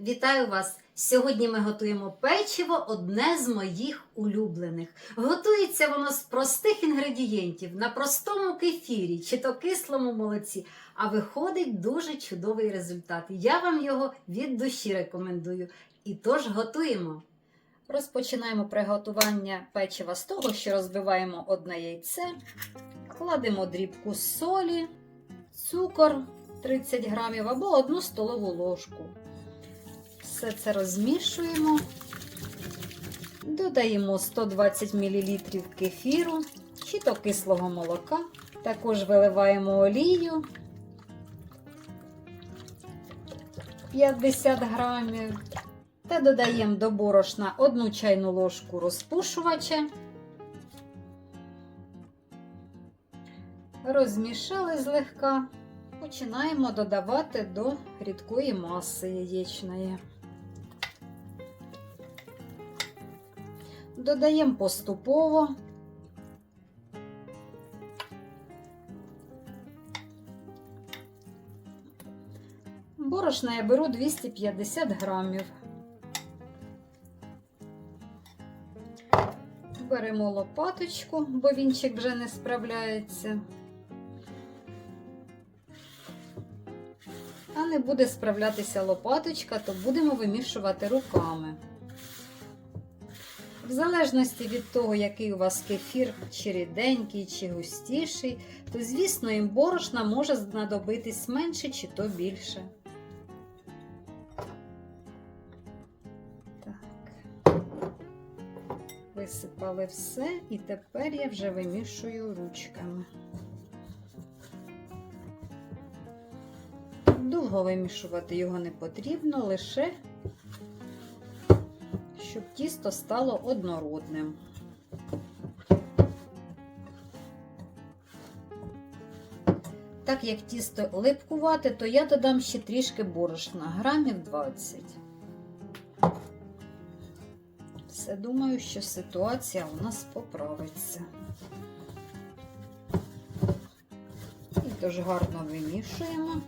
Вітаю вас! Сьогодні ми готуємо печиво одне з моїх улюблених. Готується воно з простих інгредієнтів на простому кефірі чи то кислому молоці, а виходить дуже чудовий результат. Я вам його від душі рекомендую. І тож готуємо. Розпочинаємо приготування печива з того, що розбиваємо одне яйце, кладемо дрібку солі, цукор 30 грамів або одну столову ложку. Все це розмішуємо, додаємо 120 мл кефіру чи то кислого молока. Також виливаємо олію 50 грамів та додаємо до борошна 1 чайну ложку розпушувача. Розмішали злегка. Починаємо додавати до рідкої маси яєчної. Додаємо поступово. Борошна я беру 250 грамів. Беремо лопаточку, бо вінчик вже не справляється. А не буде справлятися лопаточка, то будемо вимішувати руками. В залежності від того, який у вас кефір, чи ріденький, чи густіший, то, звісно, їм борошна може знадобитись менше чи то більше. Так. Висипали все, і тепер я вже вимішую ручками. Довго вимішувати його не потрібно, лише щоб тісто стало однородним. Так як тісто липкувати, то я додам ще трішки борошна, грамів 20. Все думаю, що ситуація у нас поправиться. І тож гарно вимішуємо.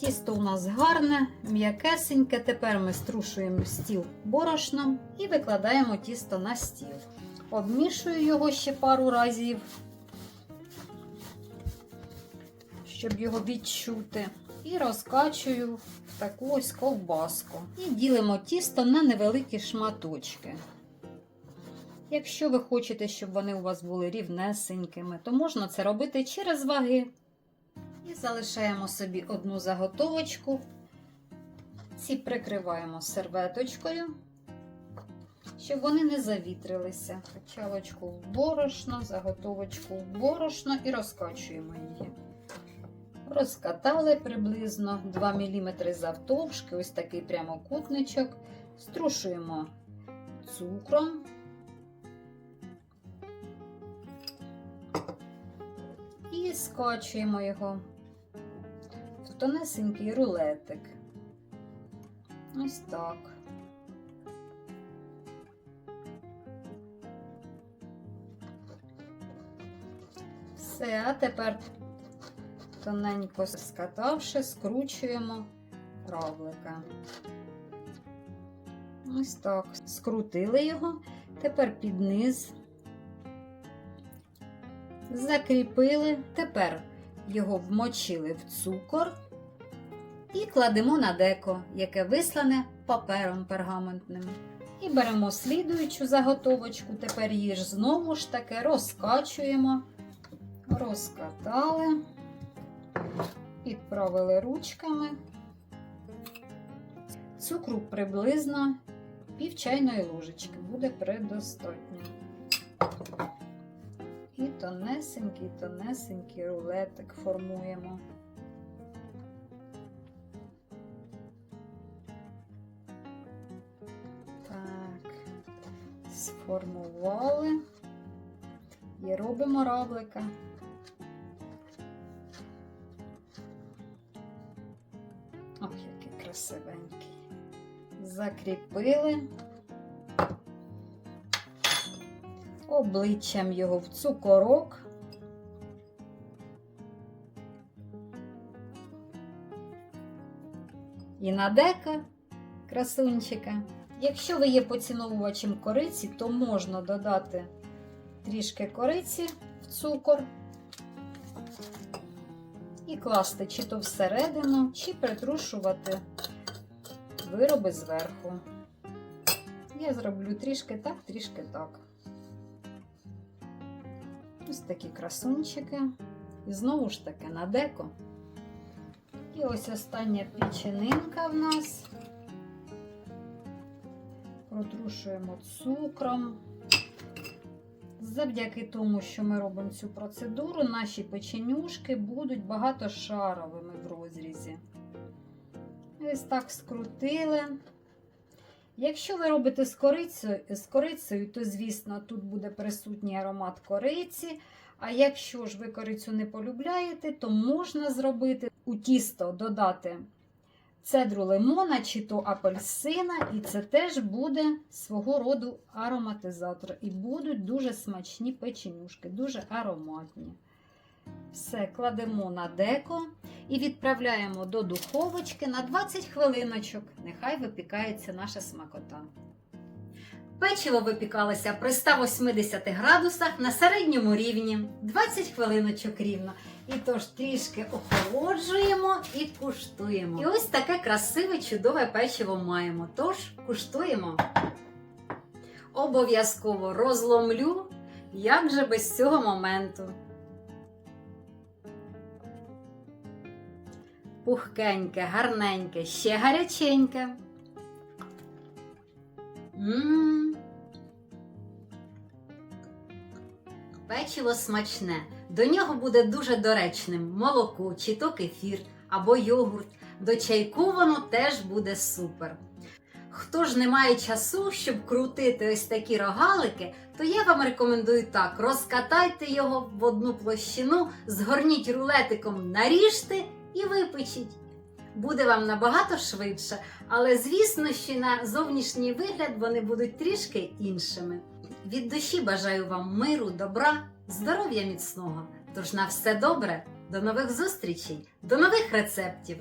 Тісто у нас гарне, м'якесеньке. Тепер ми струшуємо стіл борошном і викладаємо тісто на стіл. Обмішую його ще пару разів, щоб його відчути. І розкачую в таку ось ковбаску. І ділимо тісто на невеликі шматочки. Якщо ви хочете, щоб вони у вас були рівнесенькими, то можна це робити через ваги. І залишаємо собі одну заготовочку. Ці прикриваємо серветочкою, щоб вони не завітрилися. Качалочку в борошно, заготовочку в борошно і розкачуємо її. Розкатали приблизно 2 мм завтовшки, ось такий прямокутничок. Струшуємо цукром. І скачуємо його тонесенький рулетик. Ось так. Все, а тепер тоненько скатавши, скручуємо равлика. Ось так. Скрутили його, тепер під низ закріпили, тепер його вмочили в цукор і кладемо на деко, яке вислане папером пергаментним. І беремо слідуючу заготовочку, тепер її ж знову ж таки розкачуємо, розкатали, підправили ручками. Цукру приблизно пів чайної ложечки буде предостатньо. І тонесенький, тонесенький рулетик формуємо. Сформували і робимо равлика. Ох, який красивенький. Закріпили. обличчям його в цукорок. і на дека красунчика. Якщо ви є поціновувачем кориці, то можна додати трішки кориці в цукор і класти чи то всередину, чи притрушувати вироби зверху. Я зроблю трішки так, трішки так. Ось такі красунчики. І знову ж таки на деко. І ось остання печенинка в нас. Протрушуємо цукром. Завдяки тому, що ми робимо цю процедуру, наші печенюшки будуть багатошаровими в розрізі. Ось так скрутили. Якщо ви робите з корицею, з корицею, то, звісно, тут буде присутній аромат кориці. А якщо ж ви корицю не полюбляєте, то можна зробити у тісто додати цедру лимона чи то апельсина, і це теж буде свого роду ароматизатор. І будуть дуже смачні печенюшки, дуже ароматні. Все, кладемо на деко і відправляємо до духовочки на 20 хвилиночок. Нехай випікається наша смакота. Печиво випікалося при 180 градусах на середньому рівні 20 хвилиночок рівно. І тож трішки охолоджуємо і куштуємо. І ось таке красиве, чудове печиво маємо. Тож куштуємо. Обов'язково розломлю, як же без цього моменту. Пухкеньке, гарненьке, ще гаряченьке. Печиво смачне. До нього буде дуже доречним молоко, чи то кефір або йогурт. До чайку воно теж буде супер. Хто ж не має часу, щоб крутити ось такі рогалики, то я вам рекомендую так: розкатайте його в одну площину, згорніть рулетиком, наріжте і випечіть. Буде вам набагато швидше, але звісно, що на зовнішній вигляд вони будуть трішки іншими. Від душі бажаю вам миру, добра, здоров'я міцного. Тож на все добре, до нових зустрічей, до нових рецептів!